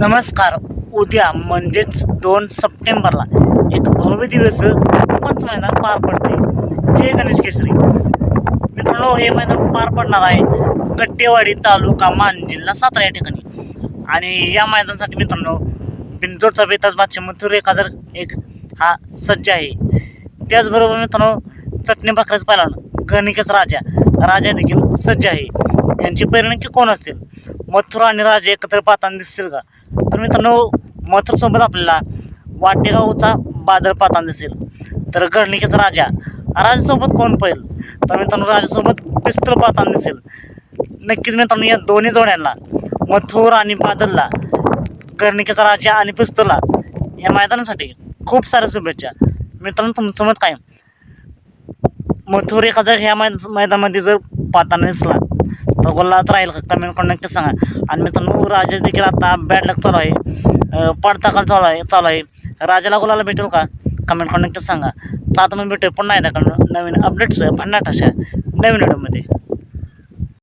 नमस्कार. उद्या म्हणजेच दोन सप्टेंबरला एक भव्य दिवस पंच मैदान पार पडते. जय गणेश केसरी. मित्रांनो हे मैदान पार पडणार आहे गट्टेवाडी तालुका मान जिल्हा सातारा या ठिकाणी. आणि या मैदानासाठी मित्रांनो बिंजोडचा बेताज बादशाह मथुर एक हजार एक हा सज्ज आहे. त्याचबरोबर मित्रांनो चटणी भाकऱ्याचं पाहिलं गणिकेच राजा. राजा देखील सज्ज आहे. यांची की कोण असतील? मथुर आणि राजा एकत्र पाहताना दिसतील का? तर मित्रांनो मथुरसोबत आपल्याला वाटेगावचा बादल पाहताना दिसेल. तर गणिकेचा राजा. राजासोबत कोण पाहिल तर मित्रांनो राजासोबत पिस्तूल पाहताना दिसेल. नक्कीच मित्रांनो या दोन्ही जोड्यांना मथुर आणि बादलला गर्णिकेचा राजा आणि पिस्तूला या मैदानासाठी खूप साऱ्या शुभेच्छा. मित्रांनो तुमचं मत काय? मथुर एखादा ह्या मैद मैदानामध्ये जर पाहताना दिसला तर गोल्लात राहील का? कमेंट करून नक्की सांगा. आणि मित्रांनो राजा देखील आता बॅड लक चालू आहे. पडताकाल चालू आहे चालू आहे. राजाला गोलाला भेटेल का? कमेंट करून नक्की सांगा. तर आता मग भेटेल पुन्हा एकदा नवीन अपडेट्स भन्नाट अशा नवीन व्हिडिओमध्ये